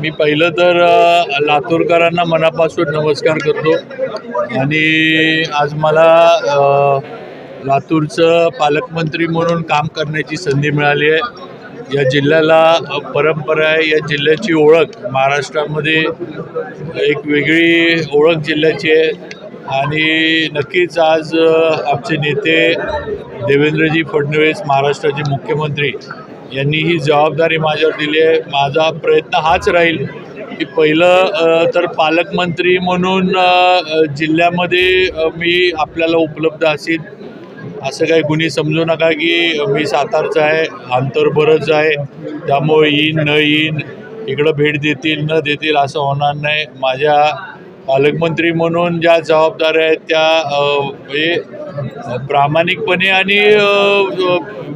मी पहिलं तर लातूरकरांना मनापासून नमस्कार करतो. आणि आज मला लातूरचं पालकमंत्री म्हणून काम करण्याची संधी मिळाली आहे. या जिल्ह्याला परंपरा आहे या जिल्ह्याची ओळख. महाराष्ट्रामध्ये एक वेगळी ओळख जिल्ह्याची आहे. आणि नक्कीच आज आमचे नेते देवेंद्रजी फडणवीस महाराष्ट्राचे मुख्यमंत्री यांनी ही जबाबदारी माझ्यावर दिली आहे. माझा प्रयत्न हाच राहील की पहिलं तर पालकमंत्री म्हणून जिल्ह्यामध्ये मी आपल्याला उपलब्ध असेल. असं काही कुणी समजू नका की मी सातारचा आहे अंतर बरंच आहे. त्यामुळे येईन न येईन इकडं भेट देतील न देतील असं होणार नाही. माझ्या पालकमंत्री म्हणून ज्या जबाबदाऱ्या आहेत त्या प्रामाणिकपणे आणि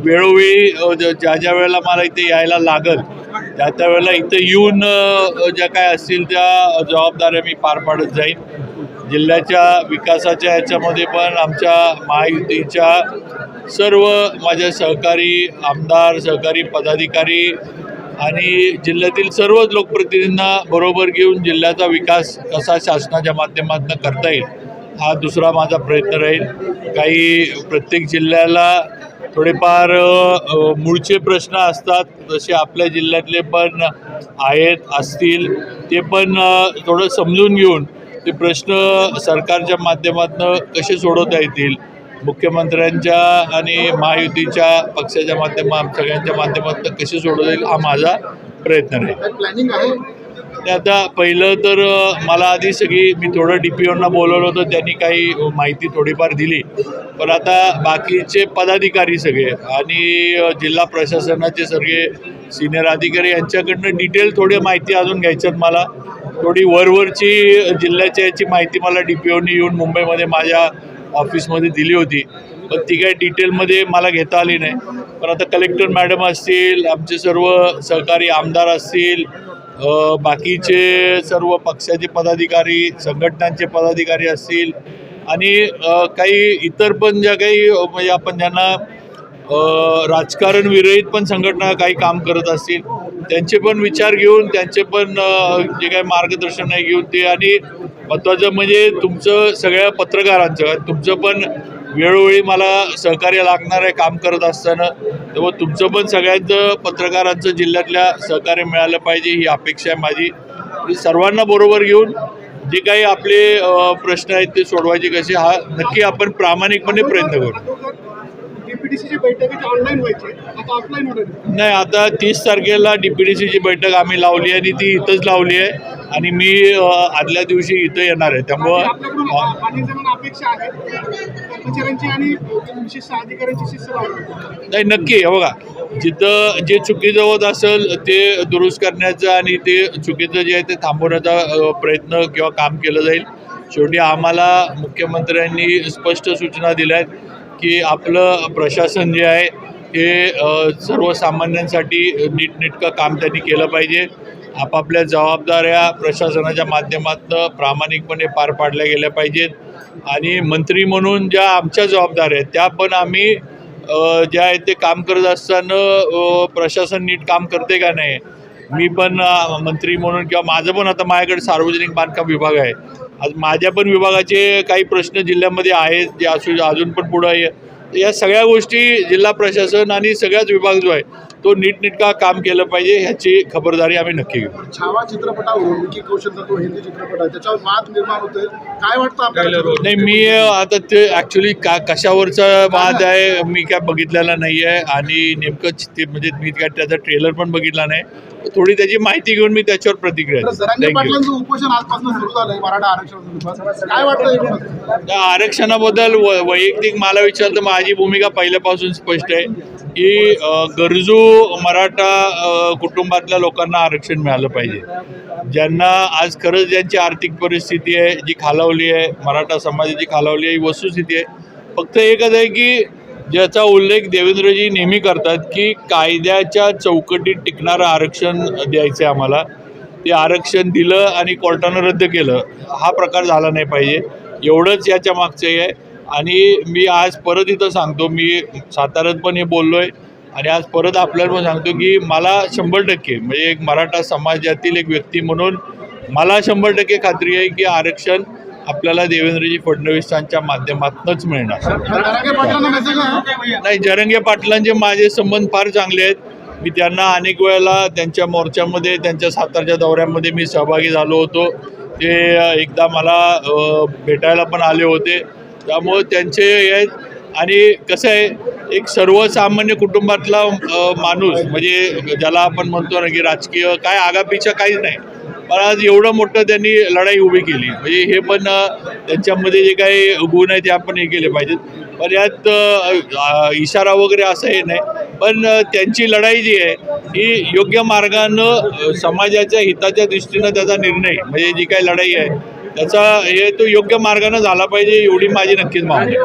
वेळोवेळी ज- ज्या ज्या वेळेला मला इथे यायला लागल त्या त्यावेळेला इथं येऊन ज्या काय असतील त्या जबाबदाऱ्या मी पार पाडत जाईन. जिल्ह्याच्या विकासाच्या याच्यामध्ये पण आमच्या महायुतीच्या सर्व माझ्या सहकारी आमदार सहकारी पदाधिकारी आणि जिल्ह्यातील सर्वच लोकप्रतिनिधींना बरोबर घेऊन जिल्ह्याचा विकास कसा शासनाच्या माध्यमातून करता येईल हा दुसरा माझा प्रयत्न राहील. काही प्रत्येक जिल्ह्याला थोडेफार मूळचे प्रश्न असतात जसे आपल्या जिल्ह्यातले पण आहेत असतील ते पण थोडं समजून घेऊन ते प्रश्न सरकारच्या माध्यमातून कसे सोडवता येतील? मुख्यमंत्र्यांच्या आणि महायुतीच्या पक्षाच्या माध्यमात सगळ्यांच्या माध्यमातून कसे सोडवता येईल हा माझा प्रयत्न राहील प्लॅनिंग आहे? आता पहिलं तर मला आधी सगळी मी थोडं डी पी ओना बोलवलं होतं त्यांनी काही माहिती थोडीफार दिली. पण आता बाकीचे पदाधिकारी सगळे आणि जिल्हा प्रशासनाचे सगळे सिनियर अधिकारी यांच्याकडनं डिटेल थोडी माहिती अजून घ्यायच्यात मला. थोडी वरवरची जिल्ह्याच्या याची माहिती मला डी पी ओनी येऊन मुंबईमध्ये माझ्या ऑफिसमध्ये दिली होती. पण ती काही डिटेलमध्ये मला घेता आली नाही. पण आता कलेक्टर मॅडम असतील आमचे सर्व सहकारी आमदार असतील बाकीचे सर्व पक्षाचे पदाधिकारी संघटनांचे पदाधिकारी असतील आणि काही इतर पण ज्या काही म्हणजे आपण ज्यांना राजकारण विरहित पण संघटना काही काम करत असतील त्यांचे पण विचार घेऊन त्यांचे पण जे काही मार्गदर्शन आहे घेऊन ते आणि महत्त्वाचं म्हणजे तुमचं सगळ्या पत्रकारांचं तुमचं पण वेळोवेळी मला सहकार्य लागणार आहे काम करत असताना. तेव्हा तुमचं पण सगळ्यांचं पत्रकारांचं जिल्ह्यातल्या सहकार्य मिळालं पाहिजे ही अपेक्षा आहे माझी. आणि सर्वांना बरोबर घेऊन जे काही आपले प्रश्न आहेत ते सोडवायचे कसे हा नक्की आपण प्रामाणिकपणे प्रयत्न करू. डीपीडीसीची. नाही आता तीस तारखेला डी पी डी सीची बैठक आम्ही लावली आहे आणि ती इथंच लावली आहे. आणि मी आदल्या दिवशी इथं येणार आहे. त्यामुळं नाही नक्की. बघा जिथं जे चुकीचं होत असेल ते दुरुस्त करण्याचं आणि ते चुकीचं जे आहे ते थांबवण्याचा प्रयत्न किंवा काम केलं जाईल. शेवटी आम्हाला मुख्यमंत्र्यांनी स्पष्ट सूचना दिल्या आहेत की आपलं प्रशासन जे आहे हे सर्वसामान्यांसाठी नीटनेटकं काम त्यांनी केलं पाहिजे. आपापल्या जबाबदाऱ्या प्रशासनाच्या माध्यमातून प्रामाणिकपणे पार पाडल्या गेल्या पाहिजेत. आणि मंत्री म्हणून ज्या आमच्या जबाबदाऱ्या आहेत त्या पण आम्ही ज्या आहेत ते काम करत असताना प्रशासन नीट काम करते का नाही मी पण मंत्री म्हणून किंवा माझं पण आता माझ्याकडे सार्वजनिक बांधकाम विभाग आहे. आज माझ्या पण विभागाचे काही प्रश्न जिल्ह्यामध्ये आहेत जे असू अजून पण पुढं आहे. या सगळ्या गोष्टी जिल्हा प्रशासन आणि सगळ्याच विभाग जो आहे तो नीटनेटका काम केलं पाहिजे ह्याची खबरदारी आम्ही नक्की घेऊ. छावा चित्रपटावरून विकी कौशलचा तो हिंदी चित्रपट आहे. त्याच्यावर वाद निर्माण होतोय. काय वाटतं आपल्याला नाही मी आता ते ॲक्च्युली का कशावरचा वाद आहे मी काय बघितलेला नाही आहे आणि नेमकं च- ते म्हणजे मी काय त्याचा ट्रेलर पण बघितला नाही. थोडी त्याची माहिती घेऊन मी त्याच्यावर प्रतिक्रिया थँक्यू उपोषण आजपासून सुरू मराठा काय वाटतं आरक्षणाबद्दल व वैयक्तिक मला विचारलं तर माझी भूमिका पहिल्यापासून स्पष्ट आहे. की गरजू मराठा कुटुंबातल्या लोकांना आरक्षण मिळालं पाहिजे. ज्यांना आज खरंच ज्यांची आर्थिक परिस्थिती आहे जी खालावली आहे मराठा समाजाची खालावली आहे ही वस्तुस्थिती आहे. फक्त एकच आहे की ज्याचा उल्लेख देवेंद्रजी नेहमी करतात की कायद्याच्या चौकटीत टिकणारं आरक्षण द्यायचं आहे आम्हाला. ते आरक्षण दिलं आणि कोर्टानं रद्द केलं. हा प्रकार झाला नाही पाहिजे. एवढंच याच्या मागचं आहे. आणि मी आज परत इथं सांगतो मी साताऱ्यात पण हे बोललो आहे आणि आज परत आपल्याला पण सांगतो की मला शंभर टक्के म्हणजे एक मराठा समाजातील एक व्यक्ती म्हणून मला शंभर टक्के खात्री आहे की आरक्षण आपल्याला देवेंद्रजी फडणवीसांच्या माध्यमातूनच मिळणार. नाही जरंगे पाटलांचे माझे संबंध फार चांगले आहेत. मी त्यांना अनेक वेळेला त्यांच्या मोर्चामध्ये त्यांच्या सातारच्या दौऱ्यामध्ये मी सहभागी झालो होतो. ते एकदा मला भेटायला पण आले होते. त्यामुळं त्यांचे हे आहेत आणि कसं आहे एक सर्वसामान्य कुटुंबातला माणूस म्हणजे ज्याला आपण म्हणतो ना की राजकीय काय आगापीच्या काहीच नाही पण आज एवढं मोठं त्यांनी लढाई उभी केली. म्हणजे हे पण त्यांच्यामध्ये जे काही गुण आहे ते आपण हे केले पाहिजेत. पण यात इशारा वगैरे असं हे नाही. पण त्यांची लढाई जी आहे ही योग्य मार्गानं समाजाच्या हिताच्या दृष्टीनं त्याचा निर्णय म्हणजे जी काही लढाई आहे त्याचा हे तो योग्य मार्गानं झाला पाहिजे एवढी माझी नक्कीच मागणी